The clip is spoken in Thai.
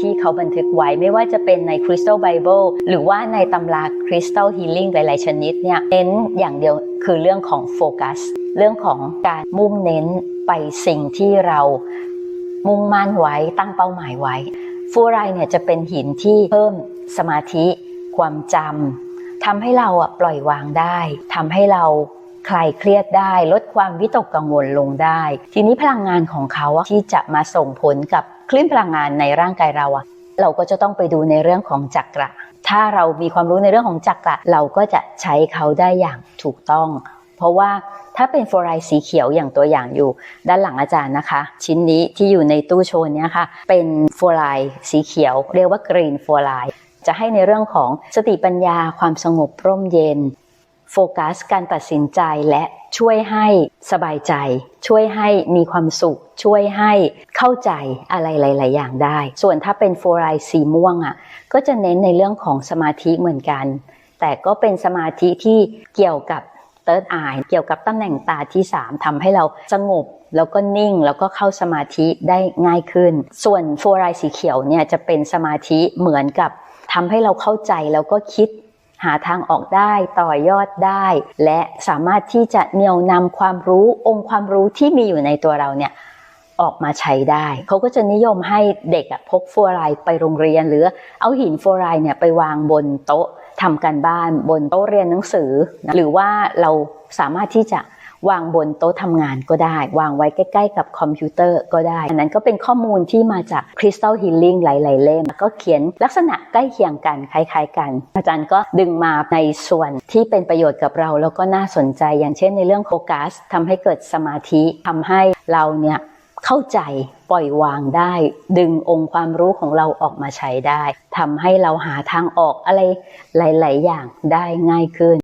ที่เขาบันทึกไว้ไม่ว่าจะเป็นใน Crystal Bible หรือว่าในตำรา Crystal Healing หลาย ๆ ชนิดเนี่ยเน้นอย่างเดียวคือเรื่องของโฟกัสเรื่องของการมุ่งเน้นไปสิ่งที่เรามุ่งมั่นไว้ตั้งเป้าหมายไว้ฟูไรเนี่ยจะเป็นหินที่เพิ่มสมาธิความจำทำให้เราปล่อยวางได้ทำให้เราคลายเครียดได้ลดความวิตกกังวลลงได้ ทีนี้พลังงานของเขาที่จะมาส่งผลกับ คลื่นพลังงานในร่างกายเราอะเราก็จะต้องไปดูในเรื่องของจักระ ถ้าเรามีความรู้ในเรื่องของจักระ เราก็จะใช้เขาได้อย่างถูกต้อง เพราะว่าถ้าเป็นฟลูอไรด์สีเขียวอย่างตัวอย่างอยู่ ด้านหลังอาจารย์นะคะ ชิ้นนี้ที่อยู่ในตู้โชว์เนี้ยค่ะ เป็นฟลูอไรด์สีเขียว เรียกว่ากรีนฟลูอไรด์จะให้ในเรื่องของสติปัญญาความสงบร่มเย็น โฟกัสการตัดสินใจและช่วยให้สบายใจ ช่วยให้มีความสุข ช่วยให้เข้าใจอะไรหลาย ๆ อย่างได้ ส่วนถ้าเป็นโฟไรด์สีม่วงอะก็จะเน้นในเรื่องของสมาธิเหมือนกัน แต่ก็เป็นสมาธิที่เกี่ยวกับ third eye เกี่ยวกับตำแหน่งตาที่ 3ทำให้เราสงบแล้วก็นิ่งแล้วก็เข้าสมาธิได้ง่ายขึ้น ส่วนโฟไรด์สีเขียวเนี่ยจะเป็นสมาธิเหมือนกับทำให้เราเข้าใจแล้วก็คิด หาทางออกได้ต่อยอดได้ และสามารถที่จะเนี่ยวนำความรู้องค์ความรู้ที่มีอยู่ในตัวเราเนี่ยออกมาใช้ได้ เขาก็จะนิยมให้เด็กอะพกฟัวไรด์ไปโรงเรียน หรือเอาหินฟลูอไรเนี่ยไปวางบนโต๊ะทำการบ้านบนโต๊ะเรียนหนังสือ หรือว่าเราสามารถที่จะ วางบนโต๊ะทำงานก็ได้ วางไว้ใกล้ ๆ กับคอมพิวเตอร์ก็ได้ อันนั้นก็เป็นข้อมูลที่มาจาก Crystal Healing หลาย ๆ เล่ม ก็เขียนลักษณะใกล้เคียงกันคล้าย ๆ กัน อาจารย์ก็ดึงมาในส่วนที่เป็นประโยชน์กับเรา แล้วก็น่าสนใจอย่างเช่นในเรื่องโฟกัสทำให้เกิดสมาธิทำให้เราเนี่ยเข้าใจปล่อยวางได้ ดึงองค์ความรู้ของเราออกมาใช้ได้ทำให้เราหาทางออกอะไรหลาย ๆ อย่างได้ง่ายขึ้น